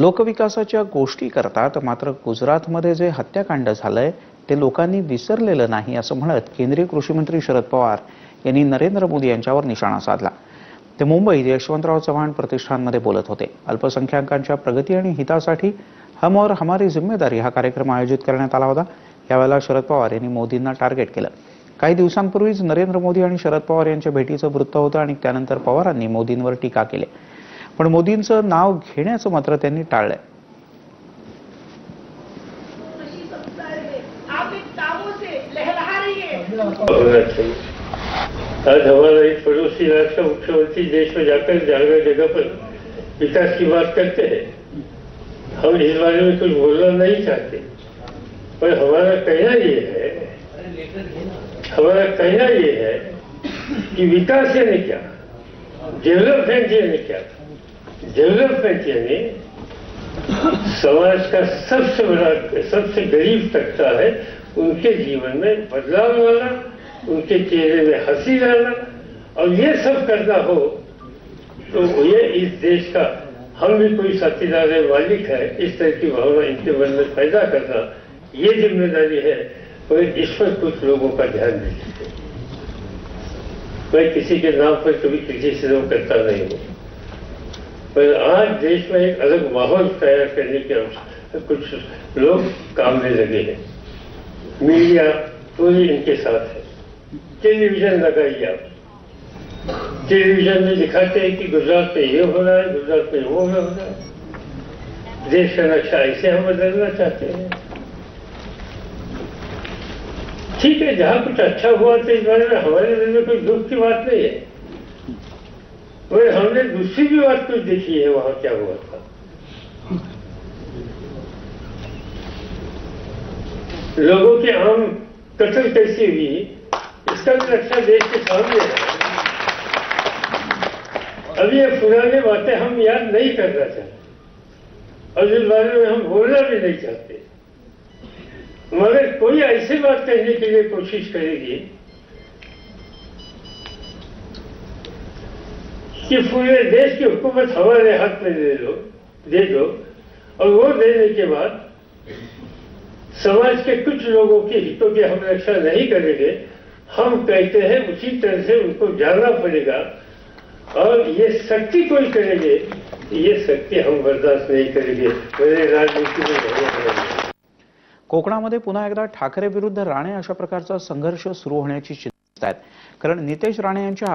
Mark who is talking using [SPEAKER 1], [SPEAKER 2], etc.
[SPEAKER 1] लोकविकासाच्या गोष्टी करतात मात्र गुजरातमध्ये जे हत्याकांड झालंय ते लोकांनी विसरलेलं नाही असं म्हणत केंद्रीय कृषी मंत्री शरद पवार यांनी नरेंद्र मोदी यांच्यावर निशाणा साधला. ते मुंबईत यशवंतराव चव्हाण प्रतिष्ठानमध्ये बोलत होते. अल्पसंख्याकांच्या प्रगती आणि हितासाठी हम और हमारी जिम्मेदारी हा कार्यक्रम आयोजित करण्यात आला होता. यावेळेला शरद पवार यांनी मोदींना टार्गेट केलं. काही दिवसांपूर्वीच नरेंद्र मोदी आणि शरद पवार यांच्या भेटीचं वृत्त होतं आणि त्यानंतर पवारांनी मोदींवर टीका केली. पण मोदींचं नाव घेण्याचं मात्र त्यांनी टाळलंय.
[SPEAKER 2] आज हमारा एक पड़ोसी का मुख्यमंत्री देश में जाकर जगह जगह पर विकास की बात करते हैं। हम इस बारे में कुछ बोलना नहीं चाहते। पर हमारा कहना ये है, हमारा कहना ये है कि विकास यानी क्या? डेवलपमेंट यानी क्या? डेवलपमेंट यानी समाज का सबसे बड़ा, सबसे गरीब तबका है, उनके जीवन में बदलाव लाना, उनके चेहरे में हँसी लाना, और ये सब करना हो तो ये इस देश का, हम भी कोई साथीदार मालिक है, इस तरह की भावना इनके मन में पैदा करना, ये ज़िम्मेदारी है और इस पर कुछ लोगों का ध्यान दीजिए मैं किसी के नाम पर कभी क्रिटिसिज्म करता नहीं हूँ। पर आज देश में एक अलग माहौल तैयार करने के कुछ लोग काम में लगे हैं। मीडिया पूरी इनके साथ है। टेलीविज़न लगाइए आप। टेलीविज़न में दिखाते हैं कि गुजरात में ये हो रहा है, गुजरात में वो हो रहा है। देश का नक्शा ऐसे हम बदलना चाहते हैं। ठीक है, जहाँ कुछ अच्छा हुआ तो इस बारे में हमारे दिल में कोई दुख की बात नहीं है। और हमने दूसरी भी बात कुछ देखी है, वहाँ क्या हुआ था? लोगों के आम कत्ल कैसी हुई, इसका भी रक्षा देश के सामने है। अब ये पुराने बातें हम याद नहीं करना चाहते। और इस बारे में हम बोलना भी नहीं चाहते। मगर कोई ऐसी बात कहने के लिए कोशिश करेगी कि पूरे देश की हुकूमत हमारे हाथ में दे दो दे दो। और वो देने के बाद समाज के कुछ लोगों के हितों की हम रक्षा नहीं करेंगे, हम कहते हैं उसी तरह से उनको जाना पड़ेगा। और ये शक्ति कोई करेंगे, ये शक्ति हम बर्दाश्त नहीं करेंगे। राजनीति में
[SPEAKER 1] कोकणामध्ये पुन्हा एकदा ठाकरे विरुद्ध राणे अशा प्रकारचा संघर्ष सुरू होण्याची चिंता आहेत. कारण नितेश राणे यांच्या